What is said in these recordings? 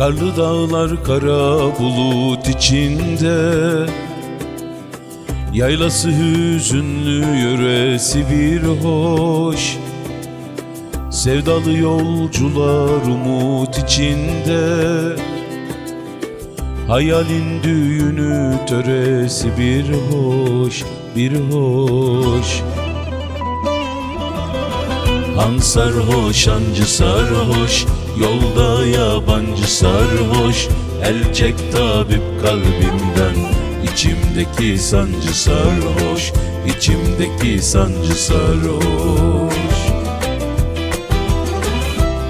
Karlı dağlar kara bulut içinde Yaylası hüzünlü yöresi bir hoş. Sevdalı yolcular umut içinde Hayalin düğünü töresi bir hoş, bir hoş. Han sarhoş, hancı sarhoş Yolda yabancı sarhoş El çek tabip kalbimden. İçimdeki sancı sarhoş İçimdeki sancı sarhoş.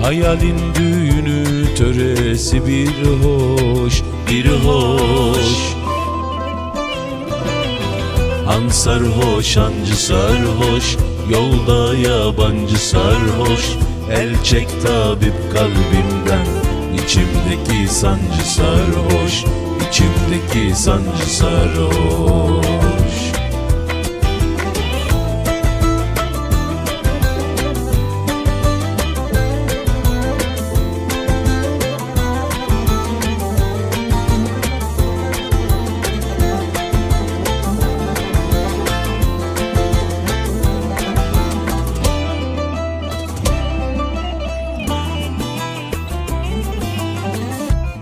Hayalin düğünü töresi bir hoş, bir hoş. Han sarhoş, hancı sarhoş Yolda yabancı sarhoş El çek tabip kalbimden. İçimdeki sancı sarhoş İçimdeki sancı sarhoş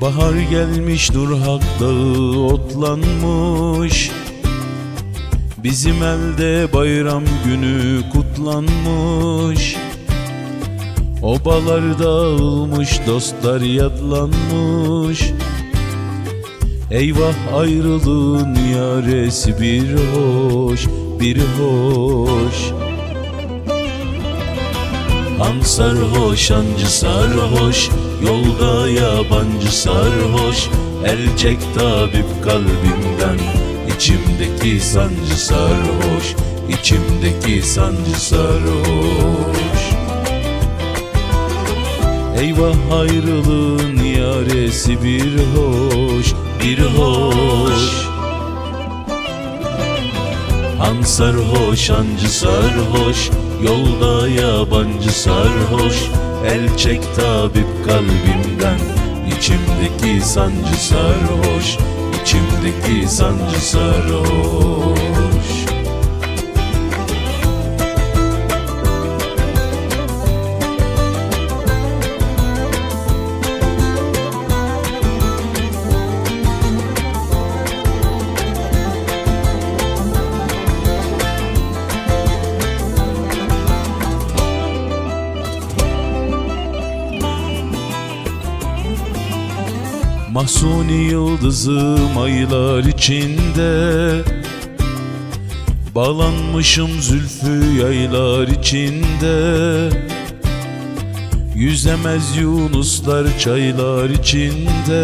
Bahar gelmiş Nurhak dağı otlanmış. Bizim elde bayram günü kutlanmış. Obalar dağılmış dostlar yadlanmış. Eyvah ayrılığın yaresi bir hoş bir hoş Han sarhoş, hancı sarhoş Yolda yabancı sarhoş. El çek tabip kalbimden İçimdeki sancı sarhoş İçimdeki sancı sarhoş. Eyvah ayrılığın yaresi bir hoş Bir hoş Han sarhoş, hancı sarhoş Yolda yabancı sarhoş. El çek tabip kalbimden İçimdeki sancı sarhoş İçimdeki sancı sarhoş Mahsuni yıldızım aylar içinde. Bağlanmışım zülfü yaylar içinde. Yüzemez yunuslar çaylar içinde.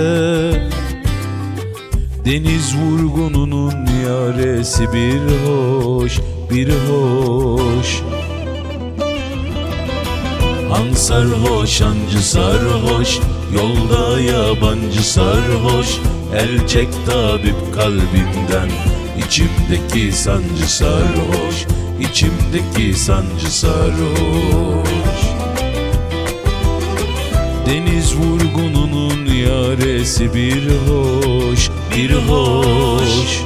Deniz vurgununun yaresi bir hoş, bir hoş. Han sarhoş, hancı sarhoş Yolda yabancı sarhoş El çek tabip kalbimden. İçimdeki sancı sarhoş İçimdeki sancı sarhoş. Deniz vurgununun yaresi bir hoş, bir hoş.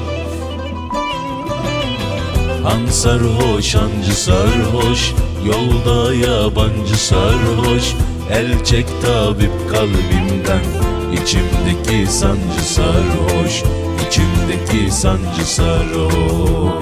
Han sarhoş, hancı sarhoş Yolda yabancı sarhoş El çek tabip kalbimden. İçimdeki sancı sarhoş İçimdeki sancı sarhoş